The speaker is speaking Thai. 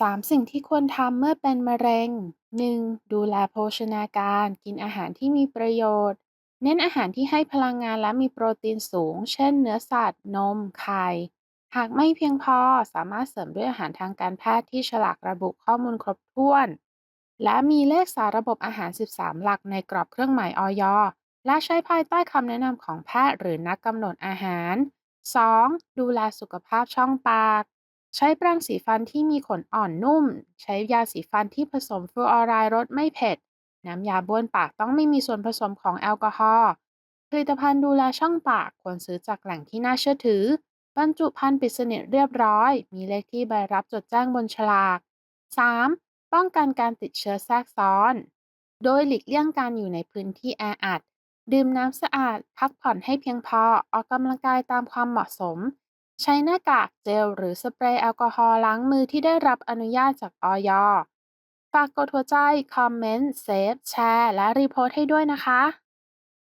3 สิ่งที่ควรทำเมื่อเป็นมะเร็ง 1. ดูแลโภชนาการ กินอาหารที่มีประโยชน์ เน้นอาหารที่ให้พลังงานและมีโปรตีนสูง เช่น เนื้อสัตว์ นม ไข่ หากไม่เพียงพอสามารถเสริมด้วยอาหารทางการแพทย์ที่ฉลากระบุข้อมูลครบถ้วน และมีเลขสาระบบอาหาร 13 หลักในกรอบเครื่องหมายอยและใช้ภายใต้คำแนะนำของแพทย์หรือนักกำหนดอาหาร 2. ดูแลสุขภาพช่องปาก ใช้แปรงสีฟันที่มีขนอ่อนนุ่ม ใช้ยาสีฟันที่ผสมฟลูออไรด์รสไม่เผ็ด น้ำยาบ้วนปากต้องไม่มีส่วนผสมของแอลกอฮอล์ ผลิตภัณฑ์ดูแลช่องปากควรซื้อจากแหล่งที่น่าเชื่อถือ บรรจุภัณฑ์ปิดสนิทเรียบร้อย มีเลขที่ใบรับจดแจ้งบนฉลาก 3. ป้องกันการติดเชื้อแทรกซ้อน โดยหลีกเลี่ยงการอยู่ในพื้นที่แออัด ดื่มน้ำสะอาด พักผ่อนให้เพียงพอ ออกกำลังกายตามความเหมาะสม ใช้หน้ากากเจลหรือสเปรย์แอลกอฮอล์ล้างมือที่ได้รับอนุญาตจากอยฝากกดหัวใจ คอมเมนต์ เซฟ แชร์ และรีโพสต์ให้ด้วยนะคะ